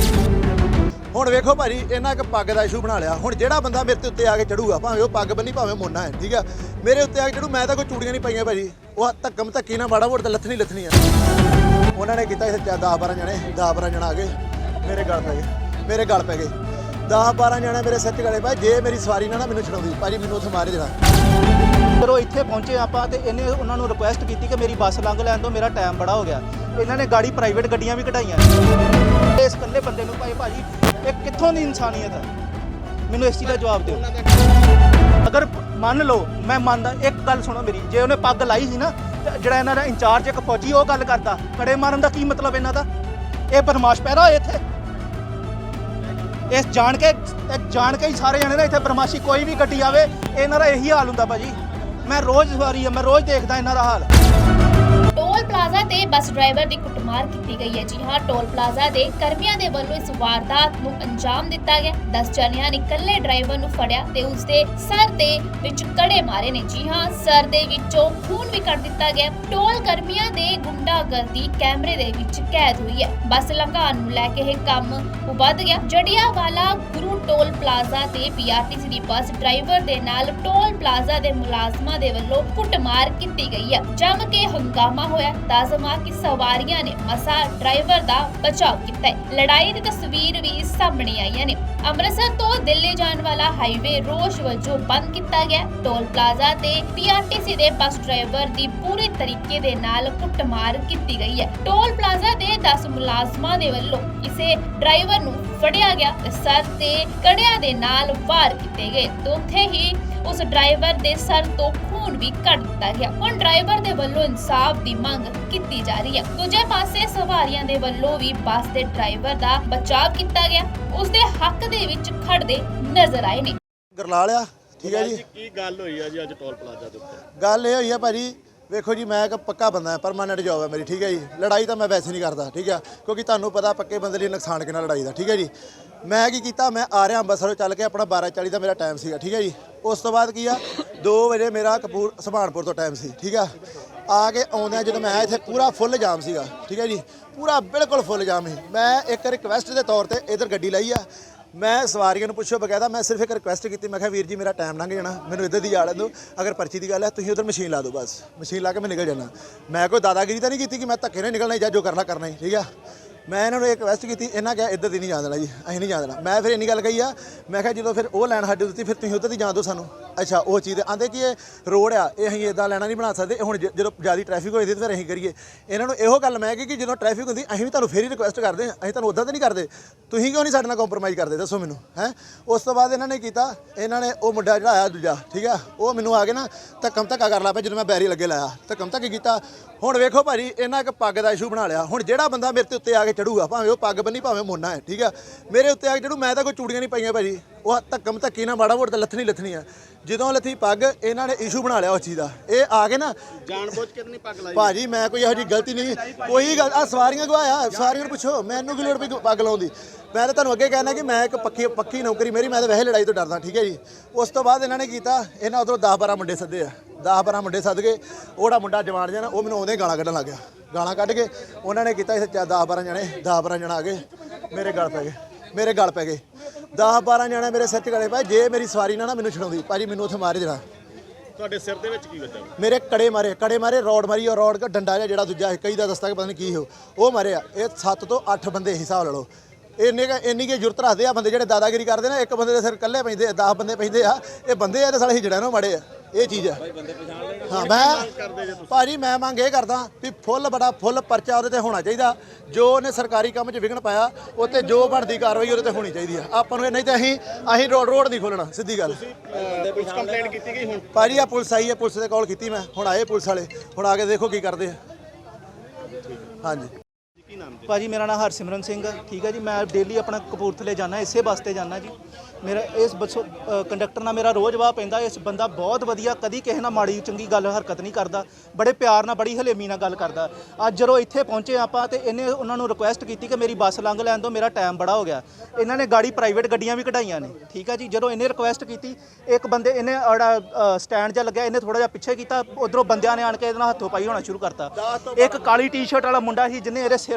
ਹੁਣ ਵੇਖੋ ਭਾਜੀ ਇਹਨਾਂ ਇੱਕ ਪੱਗ ਦਾ ਇਸ਼ੂ ਬਣਾ ਲਿਆ। ਹੁਣ ਜਿਹੜਾ ਬੰਦਾ ਮੇਰੇ ਤੇ ਉੱਤੇ ਆ ਕੇ ਚੜੂਗਾ, ਭਾਵੇਂ ਉਹ ਪੱਗ ਬੰਨੀ, ਭਾਵੇਂ ਮੋਨਾ ਹੈ, ਠੀਕ ਆ? ਮੇਰੇ ਉੱਤੇ ਆ ਕੇ ਚੜੂ, ਮੈਂ ਤਾਂ ਕੋਈ ਚੂੜੀਆਂ ਨਹੀਂ ਪਾਈਆਂ ਭਾਜੀ। ਉਹ ਧੱਕਮ ਧੱਕੀ ਨਾਲ ਮਾੜਾ ਮੋੜ ਤੇ ਲੱਥਣੀ ਲੱਥਣੀ ਆ। ਉਹਨਾਂ ਨੇ ਕੀਤਾ ਇੱਥੇ 10 12 ਜਣੇ 10 12 ਜਣਾ ਆ ਗਏ। ਮੇਰੇ ਗਲ ਪੈ ਗਏ। ਮੇਰੇ ਗਲ ਪੈ ਗਏ। 10 12 ਜਣੇ ਮੇਰੇ ਸੱਚ 'ਚ ਗਲੇ ਪਏ, ਜੇ ਮੇਰੀ ਸਵਾਰੀ ਨਾ ਨਾ ਮੈਨੂੰ ਛਡਾਉਂਦੀ, ਭਾਜੀ ਮੈਨੂੰ ਉੱਥੇ ਮਾਰੇ ਦੇਣਾ।
ਜਦੋਂ ਇੱਥੇ ਪਹੁੰਚੇ ਆਪਾਂ ਤੇ ਇਹਨੇ ਉਹਨਾਂ ਨੂੰ ਰਿਕੁਐਸਟ ਕੀਤੀ ਕਿ ਮੇਰੀ ਬੱਸ ਲੰਘ ਲੈਣ ਤੋਂ ਮੇਰਾ ਟਾਈਮ ਬੜਾ ਹੋ ਗਿਆ। ਇਹਨਾਂ ਨੇ ਗਾੜੀ ਪ੍ਰਾਈਵੇਟ ਗੱਡੀਆਂ ਵੀ ਕਢਾਈਆਂ। ਇਸ ਇਕੱਲੇ ਬੰਦੇ ਨੂੰ ਭਾਈ ਭਾਜੀ, ਇਹ ਕਿੱਥੋਂ ਦੀ ਇਨਸਾਨੀਅਤ ਹੈ ਮੈਨੂੰ ਇਸ ਚੀਜ਼ ਦਾ ਜਵਾਬ ਦਿਓ। ਅਗਰ ਮੰਨ ਲਓ, ਮੈਂ ਮੰਨਦਾ, ਇੱਕ ਗੱਲ ਸੁਣੋ ਮੇਰੀ, ਜੇ ਉਹਨੇ ਪੱਗ ਲਾਈ ਸੀ ਨਾ, ਤੇ ਜਿਹੜਾ ਇਹਨਾਂ ਦਾ ਇੰਚਾਰਜ ਇੱਕ ਫੌਜੀ, ਉਹ ਗੱਲ ਕਰਦਾ, ਕੜੇ ਮਾਰਨ ਦਾ ਕੀ ਮਤਲਬ ਇਹਨਾਂ ਦਾ? ਇਹ ਬਦਮਾਸ਼ ਪੈਦਾ ਹੋਏ ਇੱਥੇ। ਇਸ ਜਾਣ ਕੇ ਇਹ ਜਾਣ ਕੇ ਹੀ ਸਾਰੇ ਜਣੇ ਨਾ ਇੱਥੇ ਬਰਮਾਸ਼ੀ ਕੋਈ ਵੀ ਗੱਡੀ ਆਵੇ ਇਹਨਾਂ ਦਾ ਇਹੀ ਹਾਲ ਹੁੰਦਾ ਭਾਜੀ। ਮੈਂ ਰੋਜ਼ ਸਵਾਰੀ ਆ, ਮੈਂ ਰੋਜ਼ ਦੇਖਦਾ ਇਹਨਾਂ ਦਾ ਹਾਲ।
ਪਲਾਜ਼ਾ ਤੇ ਬੱਸ ਡਰਾਈਵਰ ਦੀ ਕੁੱਟਮਾਰ ਕੀਤੀ ਗਈ ਹੈ। ਜੀ ਹਾਂ, ਟੋਲ ਪਲਾਜ਼ਾ ਦੇ ਕਰਮੀਆਂ ਦੇ ਵੱਲੋਂ ਇਸ ਵਾਰਦਾਤ ਨੂੰ ਅੰਜਾਮ ਦਿੱਤਾ ਗਿਆ। 10 ਜਣਿਆਂ ਨੇ ਇਕੱਲੇ ਡਰਾਈਵਰ ਨੂੰ ਫੜਿਆ ਤੇ ਉਸ ਦੇ ਸਰ ਦੇ ਵਿੱਚ ਕੜੇ ਮਾਰੇ ਨੇ। ਜੀ ਹਾਂ, ਸਰ ਦੇ ਵਿੱਚੋਂ ਖੂਨ ਵੀ ਕੱਢ ਦਿੱਤਾ ਗਿਆ। ਟੋਲ ਕਰਮੀਆਂ ਦੇ ਗੁੰਡਾਗਰਦੀ ਕੈਮਰੇ ਦੇ ਵਿੱਚ ਕੈਦ ਹੋਈ ਹੈ। ਬੱਸ ਲੰਘਾਉਣ ਨੂੰ ਲੈ ਕੇ ਇਹ ਕੰਮ ਵੱਧ ਗਿਆ। ਜੜਿਆਵਾਲਾ ਗੁਰੂ ਟੋਲ ਪਲਾਜ਼ਾ ਤੇ ਪੀਆਰਟੀਸੀ ਦੀ ਬੱਸ ਡਰਾਈਵਰ ਦੇ ਨਾਲ ਟੋਲ ਪਲਾਜ਼ਾ ਦੇ ਮੁਲਾਜ਼ਮਾਂ ਦੇ ਵੱਲੋਂ ਕੁੱਟਮਾਰ ਕੀਤੀ ਗਈ ਹੈ। ਜਮ ਕੇ ਹੰਗਾਮਾ ਹੋਇਆ। ਤਾਜ਼ਮਾ ਕਿ ਸਵਾਰੀਆਂ ਨੇ ਮਸਾ ਡਰਾਈਵਰ ਦਾ ਬਚਾਅ ਕੀਤਾ ਹੈ। ਲੜਾਈ ਦੀ ਤਸਵੀਰ ਵੀ ਸਾਹਮਣੇ ਆਈਆਂ ਨੇ। ਅੰਮ੍ਰਿਤਸਰ ਤੋਂ ਦਿੱਲੀ ਜਾਣ ਵਾਲਾ ਹਾਈਵੇ ਰੋਜ਼ ਵਜੋਂ ਬੰਦ ਕੀਤਾ ਗਿਆ। ਟੋਲ ਪਲਾਜ਼ਾ ਤੇ ਪੀਆਰਟੀਸੀ ਦੇ ਬੱਸ ਡਰਾਈਵਰ ਦੀ ਪੂਰੇ ਤਰੀਕੇ ਦੇ ਨਾਲ ਕੁੱਟਮਾਰ ਕੀਤੀ ਗਈ ਹੈ। ਟੋਲ ਪਲਾਜ਼ਾ ਦੇ 10 ਮੁਲਾਜ਼ਮਾਂ ਦੇ ਵੱਲੋਂ ਕਿਸੇ ਡਰਾਈਵਰ ਨੂੰ ਫੜਿਆ ਗਿਆ ਤੇ ਸਰ ਤੇ ਕੜਿਆਂ ਦੇ ਨਾਲ ਵਾਰ ਕੀਤੇ ਗਏ। ਤੇ ਉੱਥੇ ਹੀ ਉਸ ਡਰਾਈਵਰ ਦੇ ਸਰ ਤੋਂ ਖੂਨ ਵੀ ਕੱਢ ਦਿੱਤਾ ਗਿਆ। ਹੁਣ ਡਰਾਈਵਰ ਦੇ ਵੱਲੋਂ ਇਨਸਾਫ ਦੀ ਮੰਗ ਕੀਤੀ ਜਾ ਰਹੀ ਹੈ। ਦੂਜੇ ਪਾਸੇ ਸਵਾਰੀਆਂ ਦੇ ਵੱਲੋਂ ਵੀ ਬੱਸ ਦੇ ਡਰਾਈਵਰ ਦਾ ਬਚਾਅ ਕੀਤਾ ਗਿਆ। ਉਸ ਦੇ ਹੱਕ ਦੇ ਵਿੱਚ ਖੜਦੇ ਨਜ਼ਰ ਆਏ ਨੇ।
ਗਰਲਾਲ ਆ ਠੀਕ ਹੈ ਜੀ
ਕੀ ਗੱਲ ਹੋਈ ਆ ਜੀ ਅੱਜ ਟੋਲ ਪਲਾਜ਼ਾ ਦੇ ਉੱਤੇ?
ਗੱਲ ਇਹ ਹੋਈ ਆ ਭਾਜੀ ਵੇਖੋ ਜੀ, ਮੈਂ ਇੱਕ ਪੱਕਾ ਬੰਦਾ ਹਾਂ ਪਰਮਾਨੈਂਟ ਜੌਬ ਹੈ ਮੇਰੀ, ਠੀਕ ਹੈ ਜੀ? ਲੜਾਈ ਤਾਂ ਮੈਂ ਵੈਸੇ ਨਹੀਂ ਕਰਦਾ, ਠੀਕ ਹੈ? ਕਿਉਂਕਿ ਤੁਹਾਨੂੰ ਪਤਾ ਪੱਕੇ ਬੰਦੇ ਲਈ ਨੁਕਸਾਨ ਕਿੰਨਾ ਲੜਾਈ ਦਾ, ਠੀਕ ਹੈ ਜੀ? ਮੈਂ ਕੀ ਕੀਤਾ, ਮੈਂ ਆ ਰਿਹਾ ਅੰਮ੍ਰਿਤਸਰੋਂ ਚੱਲ ਕੇ ਆਪਣਾ 12:40 ਦਾ ਮੇਰਾ ਟਾਈਮ ਸੀਗਾ, ਠੀਕ ਹੈ ਜੀ? ਉਸ ਤੋਂ ਬਾਅਦ ਕੀ ਆ 2 ਵਜੇ ਮੇਰਾ ਕਪੂਰ ਸੁਭਾਨਪੁਰ ਤੋਂ ਟਾਈਮ ਸੀ, ਠੀਕ ਆ ਆ ਕੇ ਆਉਂਦਿਆਂ ਜਦੋਂ ਮੈਂ ਆਇਆ ਇੱਥੇ ਪੂਰਾ ਫੁੱਲ ਜਾਮ ਸੀਗਾ, ਠੀਕ ਹੈ ਜੀ? ਪੂਰਾ ਬਿਲਕੁਲ ਫੁੱਲ ਜਾਮ ਸੀ। ਮੈਂ ਇੱਕ ਰਿਕਵੈਸਟ ਦੇ ਤੌਰ ਤੇ ਇਧਰ ਗੱਡੀ ਲਈ ਆ। ਮੈਂ ਸਵਾਰੀਆਂ ਨੂੰ ਪੁੱਛੋ ਬਕਾਇਦਾ ਮੈਂ ਸਿਰਫ ਇੱਕ ਰਿਕੁਐਸਟ ਕੀਤੀ, ਮੈਂ ਕਿਹਾ ਵੀਰ ਜੀ ਮੇਰਾ ਟਾਈਮ ਲੰਘ ਜਾਣਾ, ਮੈਨੂੰ ਇੱਧਰ ਦੀ ਯਾਦ ਦਿਓ ਅਗਰ ਪਰਚੀ ਦੀ ਗੱਲ ਹੈ, ਤੁਸੀਂ ਉਧਰ ਮਸ਼ੀਨ ਲਾ ਦਿਓ ਬਸ। ਮਸ਼ੀਨ ਲਾ ਕੇ ਮੈਂ ਨਿਕਲ ਜਾਣਾ ਮੈਂ ਕੋਈ ਦਾਦਾਗਿਰੀ ਤਾਂ ਨਹੀਂ ਕੀਤੀ ਕਿ ਮੈਂ ਧੱਕੇ ਨਾਲ ਨਿਕਲਣਾ ਜਾਂ ਜੋ ਕਰਨਾ ਕਰਨਾ ਹੀ, ਠੀਕ ਆ? ਮੈਂ ਇਹਨਾਂ ਨੂੰ ਇੱਕ ਰਿਕਵੈਸਟ ਕੀਤੀ, ਇਹਨਾਂ ਕਿਹਾ ਇੱਧਰ ਦੀ ਨਹੀਂ ਜਾਣ ਦੇਣਾ ਜੀ, ਅਸੀਂ ਨਹੀਂ ਜਾਣ ਦੇਣਾ। ਮੈਂ ਫਿਰ ਇੰਨੀ ਗੱਲ ਕਹੀ ਆ, ਮੈਂ ਕਿਹਾ ਜਦੋਂ ਫਿਰ ਉਹ ਲੈਣ ਸਾਡੇ ਦਿੱਤੀ ਫਿਰ ਤੁਸੀਂ ਉੱਧਰ ਦੀ ਜਾਣ ਦਿਓ ਸਾਨੂੰ। ਅੱਛਾ, ਉਹ ਚੀਜ਼ ਆਂਦੇ ਕਿ ਇਹ ਰੋਡ ਆ, ਇਹ ਅਸੀਂ ਇਦਾਂ ਲੈਣਾ ਨਹੀਂ ਬਣਾ ਸਕਦੇ ਹੁਣ ਜ- ਜਦੋਂ ਜ਼ਿਆਦਾ ਟ੍ਰੈਫਿਕ ਹੋਏ ਦੀ ਤਾਂ ਫਿਰ ਅਸੀਂ ਕਰੀਏ। ਇਹਨਾਂ ਨੂੰ ਇਹੋ ਗੱਲ ਮੈਂ ਕਿਹਾ ਕਿ ਜਦੋਂ ਟ੍ਰੈਫਿਕ ਹੁੰਦੀ, ਅਸੀਂ ਵੀ ਤੁਹਾਨੂੰ ਫੇਰ ਹੀ ਰਿਕੁਐਸਟ ਕਰਦੇ ਹਾਂ। ਅਸੀਂ ਤੁਹਾਨੂੰ ਉਦਾਂ ਤਾਂ ਨਹੀਂ ਕਰਦੇ। ਤੁਸੀਂ ਕਿਉਂ ਨਹੀਂ ਸਾਡੇ ਨਾਲ ਕੰਪਰੋਮਾਈਜ਼ ਕਰਦੇ? ਦੱਸੋ ਮੈਨੂੰ, ਹੈ? ਉਸ ਤੋਂ ਬਾਅਦ ਇਹਨਾਂ ਨੇ ਕੀਤਾ, ਇਹਨਾਂ ਨੇ ਉਹ ਮੁੰਡਾ ਜਿਹੜਾ ਆਇਆ ਦੂਜਾ, ਠੀਕ ਆ? ਉਹ ਮੈਨੂੰ ਆ ਕੇ ਨਾ ਧੱਕਮ ਧੱਕਾ ਕਰ ਲਾ ਪਿਆ ਜਦੋਂ ਮੈਂ ਬੈਰੀ ਲੱਗੇ ਲਾਇਆ। ਧੱਕਮ ਧੱਕੇ ਕੀਤਾ। ਹੁਣ ਵੇਖੋ ਭਾਜੀ, ਇਹਨਾਂ ਇੱਕ ਪੱਗ ਦਾ ਇਸ਼ੂ ਬਣਾ ਲਿਆ। ਹੁਣ ਜਿਹੜਾ ਬੰਦਾ ਮੇਰੇ ਤੇ ਉੱਤੇ ਆ ਕੇ ਚੜੂਗਾ, ਭਾਵੇਂ ਉਹ ਪੱਗ ਬੰਨੀ, ਭਾਵੇਂ ਮੋਨਾ ਹੈ, ਠੀਕ ਆ? ਮੇਰੇ ਉੱਤੇ ਆ ਕੇ ਚੜੂ, ਮੈਂ ਤਾਂ ਕੋਈ ਚੂੜੀਆਂ ਨਹੀਂ ਪਾਈਆਂ ਭਾਜੀ। ਉਹ ਧੱਕਮ ਧੱਕੀ ਨਾ ਮਾੜਾ ਮੋੜ ਤੇ ਲੱਥਣੀ ਲੱਥਣੀ ਆ। ਜਦੋਂ ਲੱਥੀ ਪੱਗ ਇਹਨਾਂ ਨੇ ਇਸ਼ੂ ਬਣਾ ਲਿਆ ਉਸ ਚੀਜ਼ ਦਾ। ਇਹ ਆ ਕੇ ਨਾ
ਜਾਣ ਬੁੱਝ ਕੇ ਨਹੀਂ ਪੱਗ ਲਾਈ।
ਭਾਜੀ ਮੈਂ ਕੋਈ ਇਹੋ ਜਿਹੀ ਗਲਤੀ ਨਹੀਂ ਕੋਈ ਗੱਲ ਆ ਸਵਾਰੀਆਂ ਗਵਾਇਆ ਸਵਾਰੀਆਂ ਨੂੰ ਪੁੱਛੋ ਮੈਨੂੰ ਕੀ ਲੋੜ ਪਈ ਪੱਗ ਲਾਉਣ ਦੀ? ਮੈਂ ਤਾਂ ਤੁਹਾਨੂੰ ਅੱਗੇ ਕਹਿਣਾ ਕਿ ਮੈਂ ਇੱਕ ਪੱਕੀ ਪੱਕੀ ਨੌਕਰੀ ਮੇਰੀ ਮੈਂ ਤਾਂ ਵੈਸੇ ਲੜਾਈ ਤੋਂ ਡਰਦਾ ਠੀਕ ਹੈ ਜੀ। ਉਸ ਤੋਂ ਬਾਅਦ ਇਹਨਾਂ ਨੇ ਕੀਤਾ ਇਹਨਾਂ ਉਧਰੋਂ 10 12 ਮੁੰਡੇ ਸੱਦੇ ਆ। 10 12 ਮੁੰਡੇ ਸੱਦ ਕੇ ਉਹੜਾ ਮੁੰਡਾ ਜਵਾਨ ਜਿਹਾ ਨਾ ਉਹ ਮੈਨੂੰ ਉਹਦੇ ਗਾਲਾਂ ਕੱਢਣ ਲੱਗ ਗਿਆ। ਗਾਲਾਂ ਕੱਢ ਕੇ ਉਹਨਾਂ ਨੇ ਕੀਤਾ ਇੱਥੇ 10 12 ਜਣੇ 10 12 ਜਣਾ ਆ ਗਏ। ਮੇਰੇ ਗਲ ਪੈ ਗਏ। ਮੇਰੇ ਗਲ ਪੈ ਗਏ। 10 12 ਜਣੇ ਮੇਰੇ ਸਿਰ 'ਚ ਗਲੇ ਪਏ। ਜੇ ਮੇਰੀ ਸਵਾਰੀ ਨਾ ਨਾ ਮੈਨੂੰ ਛਡਾਉਂਦੀ ਭਾਜੀ ਮੈਨੂੰ ਉੱਥੇ ਮਾਰੇ ਦੇਣਾ।
ਤੁਹਾਡੇ ਸਿਰ ਦੇ ਵਿੱਚ ਕੀ ਵੱਜਾ
ਮੇਰੇ ਕੜੇ ਮਾਰੇ ਕੜੇ ਮਾਰੇ ਰੋਡ ਮਾਰੀ ਔਰ ਰੋਡ ਦਾ ਡੰਡਾ ਜਿਹਾ ਜਿਹੜਾ ਦੂਜਾ ਕਈ ਦਾ ਦਸਤਾ ਕਿ ਪਤਾ ਨਹੀਂ ਕੀ ਹੋ ਉਹ। ਮਾਰਿਆ ਇਹ 7 ਤੋਂ 8 ਬੰਦੇ ਹਿਸਾਬ ਲਾ ਲਓ। ਇੰਨੇ ਕੁ- ਇੰਨੀ ਕਿ ਜੁਰਤ ਰੱਖਦੇ ਆ ਬੰਦੇ ਜਿਹੜੇ ਦਾਦਾਗਿਰੀ ਕਰਦੇ ਨੇ ਇੱਕ ਬੰਦੇ ਦੇ ਸਿਰ ਇਕੱਲੇ ਪੈਂਦੇ 10 ਬੰਦੇ ਪੈਂਦੇ ਆ। ਇਹ ਬੰਦੇ ਆ ਤੇ ਸਾਲੇ ਹਿਜੜਿਆਂ ਨੂੰ ਮਾੜੇ ਆ। ਇਹ ਚੀਜ਼ ਹੈ। ਹਾਂ, ਮੈਂ ਭਾਜੀ, ਮੈਂ ਮੰਗ ਇਹ ਕਰਦਾ ਵੀ ਫੁੱਲ ਬੜਾ ਫੁੱਲ ਪਰਚਾ ਉਹਦੇ ਤੇ ਹੋਣਾ ਚਾਹੀਦਾ। ਜੋ ਉਹਨੇ ਸਰਕਾਰੀ ਕੰਮ 'ਚ ਵਿਘਨ ਪਾਇਆ ਉੱਤੇ ਜੋ ਬਣਦੀ ਕਾਰਵਾਈ ਉਹਦੇ ਤੇ ਹੋਣੀ ਚਾਹੀਦੀ ਆ। ਆਪਾਂ ਨੂੰ ਇਹ ਨਹੀਂ ਤਾਂ ਅਸੀਂ ਅਸੀਂ ਰੋਡ ਰੋਡ ਨਹੀਂ ਖੋਲਣਾ ਸਿੱਧੀ ਗੱਲ।
ਪੁਲਿਸ ਕੰਪਲੇਂਟ ਕੀਤੀ ਗਈ ਹੁਣ
ਭਾਜੀ ਆ ਪੁਲਿਸ ਆਈ ਹੈ, ਪੁਲਿਸ ਦੇ ਕਾਲ ਕੀਤੀ ਮੈਂ। ਹੁਣ ਆਏ ਪੁਲਿਸ ਵਾਲੇ। ਹੁਣ ਆ ਕੇ ਦੇਖੋ ਕੀ ਕਰਦੇ ਆ। ਹਾਂਜੀ।
ਕੀ ਨਾਮ ਜੀ?
ਭਾਜੀ ਮੇਰਾ ਨਾਮ ਹਰਸਿਮਰਨ ਸਿੰਘ ਹੈ ਠੀਕ ਹੈ ਜੀ ਮੈਂ ਡੇਲੀ ਆਪਣਾ ਕਪੂਰਥਲੇ ਜਾਣਾ ਇਸੇ ਬੱਸ ਤੇ ਜਾਣਾ ਜੀ। ਮੇਰਾ ਇਸ ਬੱਸੋਂ ਕੰਡਕਟਰ ਨਾਲ ਮੇਰਾ ਰੋਜ਼ ਵਾਹ ਪੈਂਦਾ ਇਸ ਬੰਦਾ ਬਹੁਤ ਵਧੀਆ ਕਦੀ ਕਿਸੇ ਨਾਲ ਮਾੜੀ ਚੰਗੀ ਗੱਲ ਹਰਕਤ ਨਹੀਂ ਕਰਦਾ। ਬੜੇ ਪਿਆਰ ਨਾਲ ਬੜੀ ਹਲੇਮੀ ਨਾਲ ਗੱਲ ਕਰਦਾ। ਅੱਜ ਜਦੋਂ ਇੱਥੇ ਪਹੁੰਚੇ ਆਪਾਂ ਤੇ ਇਹਨੇ ਉਹਨਾਂ ਨੂੰ ਰਿਕੁਐਸਟ ਕੀਤੀ ਕਿ ਮੇਰੀ ਬੱਸ ਲੰਘ ਲੈਣ ਦਿਓ ਮੇਰਾ ਟਾਈਮ ਬੜਾ ਹੋ ਗਿਆ। ਇਹਨਾਂ ਨੇ ਗਾੜੀ ਪ੍ਰਾਈਵੇਟ ਗੱਡੀਆਂ ਵੀ ਕਢਾਈਆਂ ਨੇ ਠੀਕ ਹੈ ਜੀ। ਜਦੋਂ ਇਹਨੇ ਰਿਕੁਐਸਟ ਕੀਤੀ ਇੱਕ ਬੰਦੇ ਇਹਨੇ ਸਟੈਂਡ 'ਚ ਲੱਗਿਆ ਇਹਨੇ ਥੋੜਾ ਜਿਹਾ ਪਿੱਛੇ ਕੀਤਾ ਉਧਰੋਂ ਬੰਦਿਆਂ ਨੇ ਆਣ ਕੇ ਇਹਦੇ ਨਾਲ ਹੱਥੋਂ ਪਾਈ ਹੋਣਾ ਸ਼ੁਰੂ ਕਰਤਾ। ਇੱਕ ਕਾਲੀ ਟੀ-ਸ਼ਰਟ ਵਾਲਾ ਮੁੰਡਾ ਸੀ ਜਿਹਨੇ ਇਹਦੇ ਸਿਰ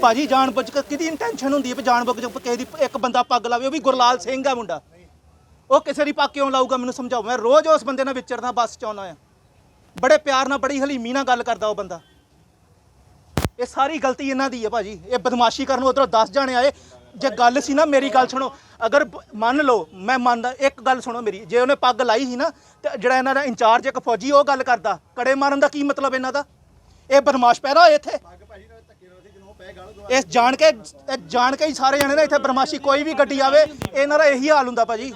ਭਾਜੀ ਜਾਣ ਬੁੱਝ ਕੇ ਕਿਹਦੀ ਇੰਟੈਂਸ਼ਨ ਹੁੰਦੀ ਹੈ ਵੀ ਜਾਣ ਬੁੱਝ ਕੇ ਦੀ ਇੱਕ ਬੰਦਾ ਪੱਗ ਲਾਵੇ, ਉਹ ਵੀ ਗੁਰਲਾਲ ਸਿੰਘ ਆ ਮੁੰਡਾ। ਉਹ ਕਿਸੇ ਦੀ ਪੱਗ ਕਿਉਂ ਲਾਊਗਾ, ਮੈਨੂੰ ਸਮਝਾਓ। ਮੈਂ ਰੋਜ਼ ਉਸ ਬੰਦੇ ਨਾਲ ਵਿਚਰਦਾ, ਬੱਸ 'ਚ ਆਉਣਾ ਆ। ਬੜੇ ਪਿਆਰ ਨਾਲ, ਬੜੀ ਹਲੀਮੀ ਨਾਲ ਗੱਲ ਕਰਦਾ ਉਹ ਬੰਦਾ। ਇਹ ਸਾਰੀ ਗਲਤੀ ਇਹਨਾਂ ਦੀ ਹੈ ਭਾਜੀ। ਇਹ ਬਦਮਾਸ਼ੀ ਕਰਨ ਉਧਰੋਂ 10 ਜਾਣੇ ਆਏ। ਜੇ ਗੱਲ ਸੀ ਨਾ, ਮੇਰੀ ਗੱਲ ਸੁਣੋ। ਅਗਰ ਮੰਨ ਲਓ, ਮੈਂ ਮੰਨਦਾ, ਇੱਕ ਗੱਲ ਸੁਣੋ ਮੇਰੀ। ਜੇ ਉਹਨੇ ਪੱਗ ਲਾਈ ਸੀ ਨਾ, ਤੇ ਜਿਹੜਾ ਇਹਨਾਂ ਦਾ ਇੰਚਾਰਜ ਇੱਕ ਫੌਜੀ, ਉਹ ਗੱਲ ਕਰਦਾ। ਕੜੇ ਮਾਰਨ ਦਾ ਕੀ ਮਤਲਬ ਇਹਨਾਂ ਦਾ? ਇਹ ਬਦਮਾਸ਼ ਪੈਦਾ ਹੋਏ ਇੱਥੇ। ਇਸ ਜਾਣ ਕੇ ਇਹ ਜਾਣ ਕੇ ਹੀ ਸਾਰੇ ਜਣੇ ਨਾ ਇੱਥੇ ਬਦਮਾਸ਼ੀ ਕੋਈ ਵੀ ਗੱਡੀ ਆਵੇ ਇਹਨਾਂ ਦਾ ਇਹੀ ਹਾਲ ਹੁੰਦਾ ਭਾਜੀ।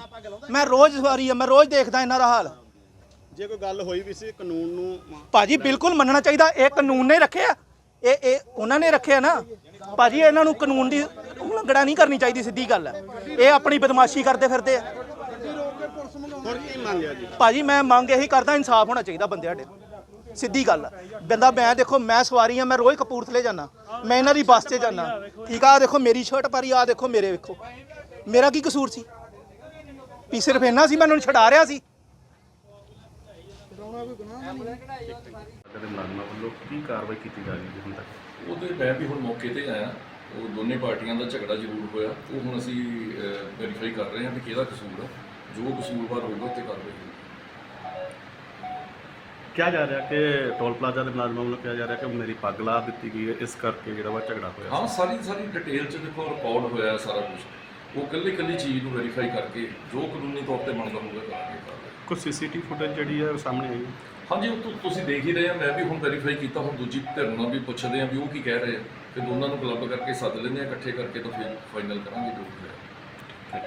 ਮੈਂ ਰੋਜ਼ ਸਵਾਰੀ ਆ ਮੈਂ ਰੋਜ਼ ਦੇਖਦਾ ਇਹਨਾਂ ਦਾ ਹਾਲ।
ਜੇ ਕੋਈ ਗੱਲ ਹੋਈ ਵੀ ਸੀ ਕਾਨੂੰਨ ਨੂੰ
ਭਾਜੀ ਬਿਲਕੁਲ ਮੰਨਣਾ ਚਾਹੀਦਾ ਇਹ ਕਾਨੂੰਨ ਨੇ ਰੱਖਿਆ। ਇਹ ਇਹ ਉਹਨਾਂ ਨੇ ਰੱਖਿਆ ਨਾ। ਭਾਜੀ ਇਹਨਾਂ ਨੂੰ ਕਾਨੂੰਨ ਦੀ ਉਲੰਘਣਾ ਨਹੀਂ ਕਰਨੀ ਚਾਹੀਦੀ ਸਿੱਧੀ ਗੱਲ ਹੈ। ਇਹ ਆਪਣੀ ਬਦਮਾਸ਼ੀ ਕਰਦੇ ਫਿਰਦੇ ਆ।
ਹੁਣ ਕੀ ਮੰਗਿਆ ਜੀ?
ਭਾਜੀ ਮੈਂ ਮੰਗ ਇਹੀ ਕਰਦਾ ਇਨਸਾਫ ਹੋਣਾ ਚਾਹੀਦਾ ਬੰਦੇ ਸਾਡੇ ਸਿੱਧੀ ਗੱਲ ਬੰਦਾ ਮੈਂ ਦੇਖੋ ਮੈਂ ਸਵਾਰੀ ਆ ਮੈਂ ਰੋਜ਼ ਕਪੂਰਥਲੇ ਜਾਣਾ ਮੈਂ ਇਹਨਾਂ ਦੀ ਬੱਸ 'ਤੇ ਜਾਣਾ ਠੀਕ ਆ ਆਹ ਦੇਖੋ ਮੇਰੀ ਸ਼ਰਟ ਪਾਰੀ ਆ ਦੇਖੋ ਮੇਰੇ ਵੇਖੋ। ਮੇਰਾ ਕੀ ਕਸੂਰ ਸੀ? ਵੀ ਸਿਰਫ ਇਹਨਾਂ ਸੀ ਮੈਨੂੰ ਛਡਾ ਰਿਹਾ ਸੀ।
ਸਾਡੇ ਮੁਲਾਜ਼ਮਾਂ ਵੱਲੋਂ ਕੀ ਕਾਰਵਾਈ ਕੀਤੀ ਜਾ ਰਹੀ ਹੈ ਹੁਣ ਤੱਕ?
ਉਹਦੇ ਮੈਂ ਵੀ ਹੁਣ ਮੌਕੇ ਤੇ ਆਇਆ। ਉਹ ਦੋਨੇ ਪਾਰਟੀਆਂ ਦਾ ਝਗੜਾ ਜ਼ਰੂਰ ਹੋਇਆ। ਉਹ ਹੁਣ ਅਸੀਂ ਵੈਰੀਫਾਈ ਕਰ ਰਹੇ ਹਾਂ ਕਿ ਕਿਹਦਾ ਕਸੂਰ ਆ। ਜੋ ਕਸੂਰਵਾਰ ਹੋਊਗਾ ਉੱਤੇ ਕਾਰਵਾਈ ਹੋਊਗੀ।
ਕਿਹਾ ਜਾ ਰਿਹਾ ਕਿ ਟੋਲ ਪਲਾਜ਼ਾ ਦੇ ਮੁਲਾਜ਼ਮਾਂ ਵੱਲੋਂ ਕਿਹਾ ਜਾ ਰਿਹਾ ਕਿ ਮੇਰੀ ਪੱਗ ਲਾ ਦਿੱਤੀ ਗਈ ਹੈ ਇਸ ਕਰਕੇ ਜਿਹੜਾ ਵਾ ਝਗੜਾ ਹੋਇਆ।
ਹਾਂ ਸਾਰੀ ਸਾਰੀ ਡਿਟੇਲ ਚ ਦੇਖੋ ਰਿਕਾਰਡ ਹੋਇਆ ਹੈ ਸਾਰਾ ਕੁਝ ਉਹ ਇਕੱਲੀ ਇਕੱਲੀ ਚੀਜ਼ ਨੂੰ ਵੈਰੀਫਾਈ ਕਰਕੇ ਜੋ ਕਾਨੂੰਨੀ ਤੌਰ ਤੇ ਬਣਦਾ ਹੋਊਗਾ ਕਰਾਂਗੇ
ਕੁਝ ਸੀਸੀਟੀਵੀ ਫੁਟੇਜ ਜਿਹੜੀ ਹੈ ਉਹ ਸਾਹਮਣੇ ਆਈ
ਹਾਂਜੀ ਉਹ ਤੁ- ਤੁਸੀਂ ਦੇਖ ਹੀ ਰਹੇ ਆ ਮੈਂ ਵੀ ਹੁਣ ਵੈਰੀਫਾਈ ਕੀਤਾ ਹੁਣ ਦੂਜੀ ਧਿਰ ਨਾਲ ਵੀ ਪੁੱਛਦੇ ਆ ਵੀ ਉਹ ਕੀ ਕਹਿ ਰਹੇ ਆ। ਤੇ ਦੋਨਾਂ ਨੂੰ ਕਲੱਬ ਕਰਕੇ ਸੱਦ ਲੈਂਦੇ ਆ ਇਕੱਠੇ ਕਰਕੇ ਤਾਂ ਫਿਰ ਫਾਈਨਲ ਕਰਾਂਗੇ ਜੋ ਵੀ ਹੈ